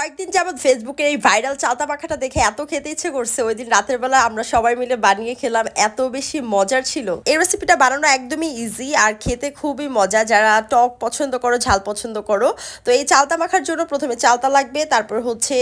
কয়েকদিন যাবৎ ফেসবুকের এই ভাইরাল চালতা পাখাটা দেখে এত খেতে ইচ্ছে করছে। ওই দিন রাতের বেলা আমরা সবাই মিলে বানিয়ে খেলাম, এত বেশি মজার ছিল। এই রেসিপিটা বানানো একদমই ইজি আর খেতে খুবই মজা। যারা টক পছন্দ করো, ঝাল পছন্দ করো, তো এই চালতা মাখার জন্য প্রথমে চালতা লাগবে, তারপর হচ্ছে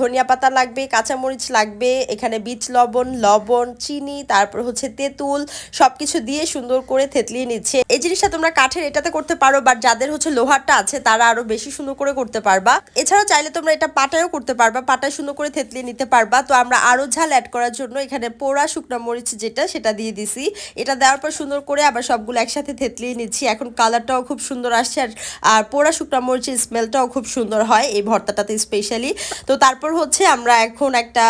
ধনিয়া পাতা লাগবে, কাঁচামরিচ লাগবে, এখানে বিট লবণ লবণ, চিনি, তারপর হচ্ছে তেঁতুল, সবকিছু দিয়ে সুন্দর করে থেতলিয়ে নিচ্ছে। এই জিনিসটা তোমরা কাঠের এটাতে করতে পারো বাট যাদের হচ্ছে লোহারটা আছে, তারা আরও বেশি সুন্দর করে করতে পারবা। এছাড়া চাইলে তোমরা এটা পাটায়ও করতে পারবা, পাটায় সুন্দর করে থেতলিয়ে নিতে পারবা। তো আমরা আরও ঝাল অ্যাড করার জন্য এখানে পোড়া শুকনো মরিচ যেটা, সেটা দিয়ে দিছি। এটা দেওয়ার পর সুন্দর করে আবার সবগুলো একসাথে থেতলিয়ে নিচ্ছি। এখন কালারটাও খুব সুন্দর আসছে আর আর পোড়া শুকনো মরিচের স্মেলটাও খুব সুন্দর হয় এই ভর্তাটাতে স্পেশালি তো তারপর হচ্ছে আমরা এখন একটা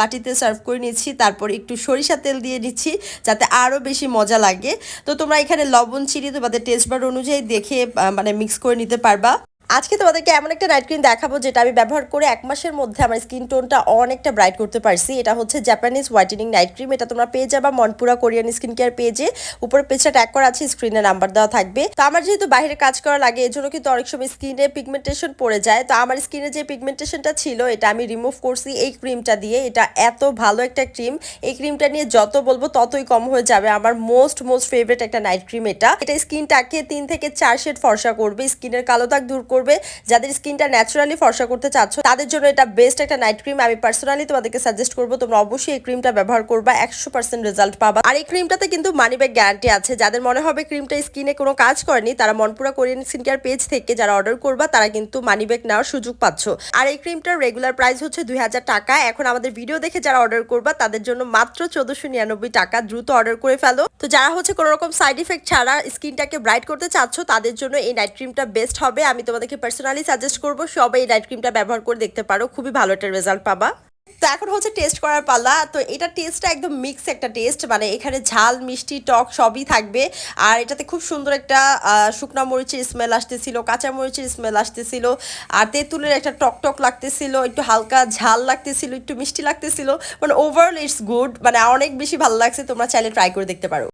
বাটিতে সার্ভ করে নিচ্ছি। তারপর একটু সরিষা তেল দিয়ে নিচ্ছি যাতে আরও বেশি মজা লাগে। তো তোমরা এখানে লবণ, চিনি তোমাদের টেস্ট বার অনুযায়ী দেখে মানে মিক্স করে নিতে পারবা। আজকে তোমাদেরকে এমন একটা নাইট ক্রিম দেখাবো যেটা আমি ব্যবহার করে এক মাসের মধ্যে আমার স্কিন টোনটা অনেকটা ব্রাইট করতে পারছি। এটা হচ্ছে জাপানিজ হোয়াইটেনিং নাইট ক্রিম এটা তোমরা পেয়ে যাবা মনপুরা কোরিয়ান স্কিন কেয়ার পেজে উপরে পেজটা ট্যাগ করা আছে স্ক্রিনে নাম্বার দেওয়া থাকবে। তো আমার যেহেতু বাইরে কাজ করা লাগে এই জন্য কিন্তু অনেক সময় স্কিনে পিগমেন্টেশন পড়ে যায়। তো আমার স্কিনে যে পিগমেন্টেশনটা ছিল, এটা আমি রিমুভ করছি এই ক্রিমটা দিয়ে। এটা এত ভালো একটা ক্রিম এই ক্রিমটা নিয়ে যত বলব, ততই কম হয়ে যাবে। আমার মোস্ট মোস্ট ফেভারিট একটা নাইট ক্রিম এটা। এটা স্কিনটাকে তিন থেকে চার শেড ফর্সা করবে। স্কিনের কালো দাগ দূর করবে যাদের স্কিনটা ন্যাচারালি ফর্সা করতে চাচ্ছ, তাদের জন্য এটা বেস্ট একটা নাইট ক্রিম আমি পার্সোনালি তোমাদেরকে সাজেস্ট করব, তোমরা অবশ্যই এই ক্রিমটা ব্যবহার করবা, একশো পার্সেন্ট রেজাল্ট পাবা। আর এই ক্রিমটাতে কিন্তু মানি ব্যাগ গ্যারান্টি আছে। যাদের মনে হবে ক্রিমটা স্কিনে কোনো কাজ করেনি, তারা Monpura Korean skin care page থেকে যারা অর্ডার করবা, তারা কিন্তু মানি ব্যাগ নেওয়ার সুযোগ পাচ্ছ। আর এই ক্রিমটার রেগুলার প্রাইস হচ্ছে দুই হাজার টাকা। এখন আমাদের ভিডিও দেখে যারা অর্ডার করবা, তাদের জন্য মাত্র চোদ্দশো নিরানব্বই টাকা দ্রুত অর্ডার করে ফেলো। তো যারা হচ্ছে কোনো রকম সাইড ইফেক্ট ছাড়া স্কিনটাকে ব্রাইট করতে চাচ্ছ, তাদের জন্য এই নাইট ক্রিমটা বেস্ট হবে। আমি তোমাদেরকে পার্সোনালি সাজেস্ট করব, সবাই এই নাইট ক্রিমটা ব্যবহার করে দেখতে পারো, খুবই ভালো একটা রেজাল্ট পাবা। তো এখন হচ্ছে টেস্ট করার পাল্লা তো এটা টেস্টটা একদম মিক্স একটা টেস্ট মানে এখানে ঝাল, মিষ্টি, টক সবই থাকবে। আর এটাতে খুব সুন্দর একটা শুকনো মরিচের স্মেল আসতেছিল, কাঁচা মরিচের স্মেল আসতেছিল, আর তেঁতুলের একটা টক টক লাগতেছিল, একটু হালকা ঝাল লাগতেছিল, একটু মিষ্টি লাগতেছিল। মানে ওভারঅল ইটস গুড মানে অনেক বেশি ভালো লাগছে, তোমরা চাইলে ট্রাই করে দেখতে পারো।